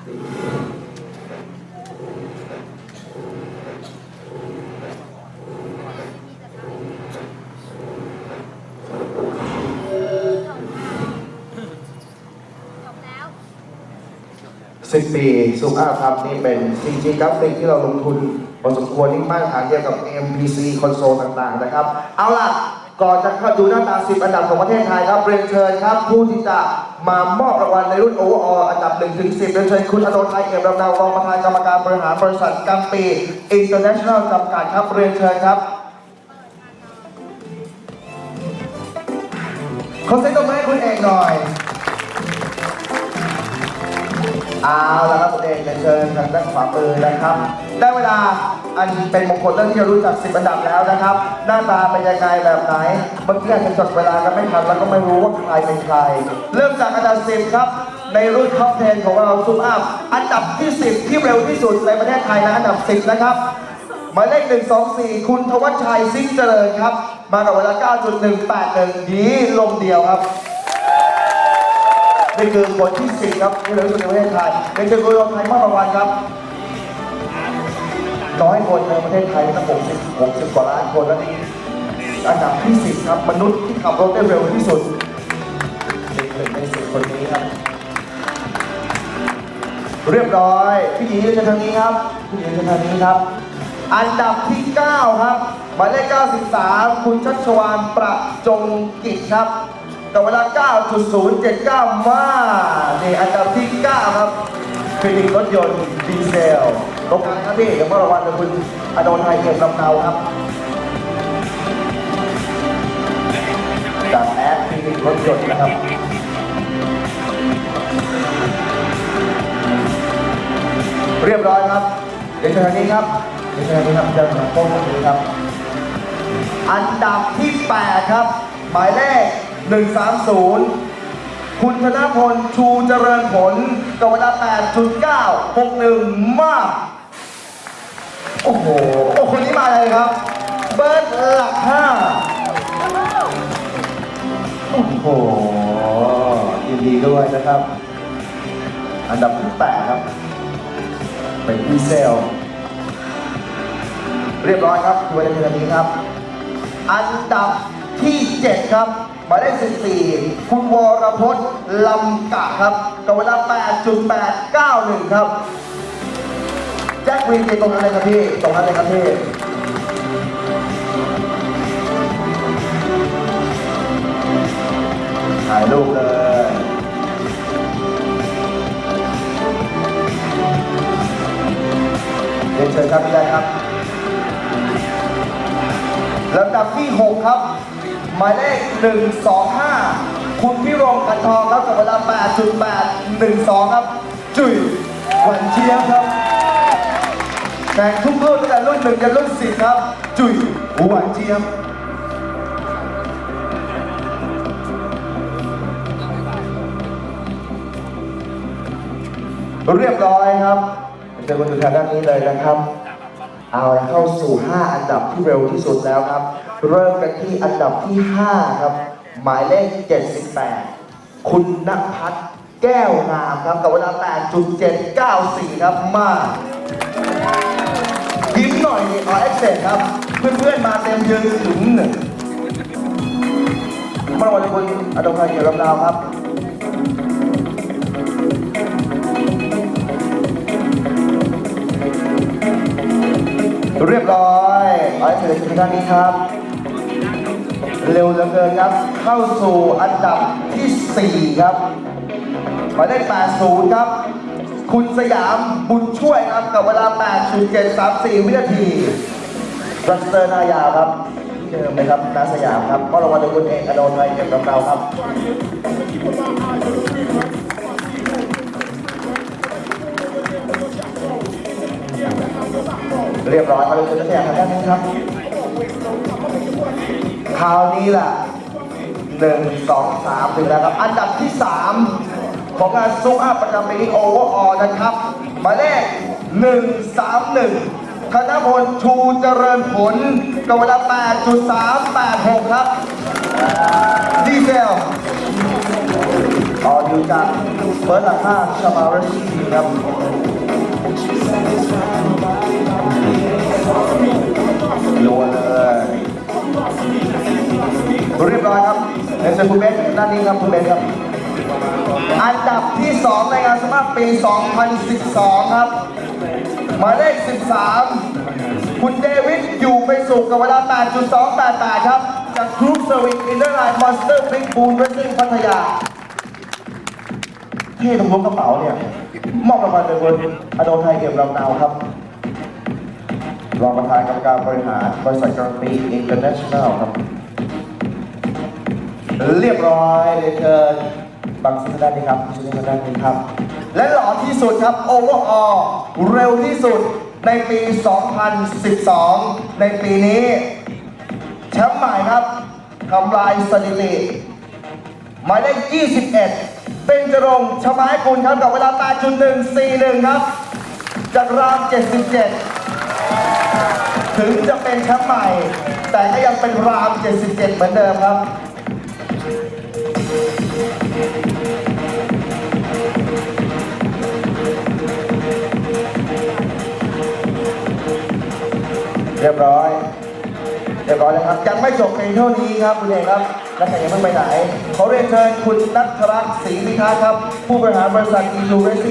สิบปีซูมอัพครับนี่เป็น CG กราฟิกที่เราลงทุนพอสมควรนี่มาตรฐานเดียวกับ MPC คอนโซลต่างๆนะครับ เอาล่ะ ก่อนจะเข้าดูหน้าตา 10 อันดับของประเทศไทยครับเรียนเชิญครับ ผู้ที่จะมามอบรางวัลในรุ่นโอเวอร์อออันดับ1ถึง10เรียนเชิญคุณอโนไทยเอี่ยมลำนาวรองประธานกรรมการบริหารบริษัทกัมปีอินเตอร์เนชั่นแนลจำกัดครับเรียนเชิญครับขอเซ็นตบมือให้คุณเอกหน่อย เอาละครับคุณเอกเรียนเชิญทางด้านขวามือนะครับ ได้เวลาอันเป็นมงคลเรื่องที่เรารู้จักสิบอันดับแล้วนะครับ หน้าตาเป็นยังไงแบบไหนเมื่อกี้อาจจะจดเวลากันไม่ทันแล้วก็ไม่รู้ว่าใครเป็นใคร เริ่มจากอันดับสิบครับ ในรุ่นท็อป10ของเราซูมอัพอันดับที่ 10 ที่เร็วที่สุดในประเทศไทยนะอันดับ 10 นะครับหมายเลข124 คุณทวัชชัยซิงเจริญครับ มากับเวลา 9.181ยีลมเดียวครับ นี่คือคนที่สี่ครับที่เหลือที่สุดในประเทศไทยเป็นเชิญคุณรไทยมอบรางวัลครับน้อยคนในประเทศไทยตั้ง60 60กว่าล้านคนแล้วนี่อันดับที่สิบครับมนุษย์ที่ขับรถได้เร็วที่สุดเป็นหนึ่งในสิบคนนี้ครับ เรียบร้อยพี่หญิงยืนทางนี้ครับพี่หญิงยืนทางนี้ครับ อันดับที่9ครับหมายเลข93คุณชัชวานประจงกิจครับ กับเวลา 9.079 มานี่อันดับที่ 9 ครับคลินิกรถยนต์ดีเซลตรงกลางครับพี่เดี๋ยวมารางวัลโดยคุณอโดนไทยเกียรติลำเนาครับจากแอดคลินิกรถยนต์นะครับเรียบร้อยครับ เดี๋ยวเชิญทางนี้ครับ เดี๋ยวเชิญทางนี้ครับเชิญทางโต๊ะตรงนี้ครับ อันดับที่ 8 ครับ หมายเลข 130 คุณธนพลชูเจริญผลกับเวลา8.961 มาก โอ้โห โอ้คนนี้มาเลยครับ เบิร์ดหลักห้าโอ้โหยินดีด้วยนะครับ อันดับที่แปดครับ เป็นดีเซล เรียบร้อยครับดูในเดือนนี้ครับ อันดับที่7ครับ หมายเลข14 คุณวรพจน์ลำกะครับกับเวลา 8.891 ครับ แจ็ควินตรงนั้นเลยครับพี่ ตรงนั้นเลยครับพี่ถ่ายรูปเลยเรียนเชิญครับพี่ได้ครับลำดับที่ 6 ครับ หมายเลข 125 คุณพิรมกันทองครับกับเวลา 8.812 ครับ จุ๋ยหวันเชียงครับแข่งทุกรุ่นตั้งแต่รุ่นหนึ่งจนรุ่นสิบครับ จุ๋ยหวันเชียงเรียบร้อยครับเชิญคนดูทางด้านนี้เลยนะครับ เอาละเข้าสู่ 5 อันดับที่เร็วที่สุดแล้วครับ เริ่มกันที่อันดับที่ 5 ครับ หมายเลข 78 คุณณพัฒน์แก้วงามครับ กับเวลา 8.794 ครับ มายิ้มหน่อยนี่ออเอ็กเซครับ เพื่อนๆมาเต็มยืนถึงหนึ่งมาวันนี้คุณอดมพรเกี่ยวกับดาวครับ เรียบร้อยไอ้เสด็จท่านนี้ครับ เร็วเหลือเกินครับ เข้าสู่อันดับที่ 4 ครับหมายเลข80 ครับ คุณสยามบุญช่วยครับ กับเวลา 8.734 วินาทีรัสเตอร์นายาครับที่เดิมเลยครับนาสยามครับก็รางวัลโดยคุณเอกอโดนไทยเก็บกับเราครับ เรียบร้อยมาเลยคุณนักแสดงทางด้านนี้ครับ คราวนี้ล่ะหนึ่งสองสามถึงแล้วครับ อันดับที่สามของงานซุปอัพประจำปีโอเวอร์ออนะครับหมายเลขหนึ่งสามหนึ่งธนพลชูเจริญผลกับเวลา 8.386 ครับ ดีเซลอ๋ออยู่จากเบิร์ดหลักห้าชามาเรสทีครับ เอเซนคุณเบสด้านนี้ครับคุณเบสครับ อันดับที่ 2 ในงานสมาร์ปี 2012 ครับหมายเลข 13 คุณเดวิดอยู่ไปสุขกับเวลา 8.288 ครับ จากกรุ๊ปเซอร์วิสอินเตอร์ไลน์มอนสเตอร์บิ๊กบูนเรสซิ่งพัทยา เท่ตรงล้วงกระเป๋าเนี่ย มอบรางวัลโดยคุณอโนไทยเก็บลำนาวครับรองประธานกรรมการบริหารบริษัทการันตีอินเตอร์เนชั่นแนลครับ เรียบร้อยเลยเชิญบางสิ่งด้านนี้ครับชิ้นนี้ด้านนี้ครับ และหล่อที่สุดครับ overall เร็วที่สุดในปี 2012 ในปีนี้แชมป์ใหม่ครับทำลายสถิติหมายเลข 21 เป็นจรงชมาให้กุลครับกับเวลา 8.141 ครับ จากราม 77 ถึงจะเป็นแชมป์ใหม่ แต่ก็ยังเป็นราม 77 เหมือนเดิมครับ เรียบร้อย เรียบร้อยแล้วครับ ยังไม่จบเพียงเท่านี้ครับคุณเอกครับนักแข่งยังไม่ไปไหน ขอเรียนเชิญคุณนัทรักษ์ศรีวิทักษ์ครับ ผู้บริหารบริษัทอีลูเรซิ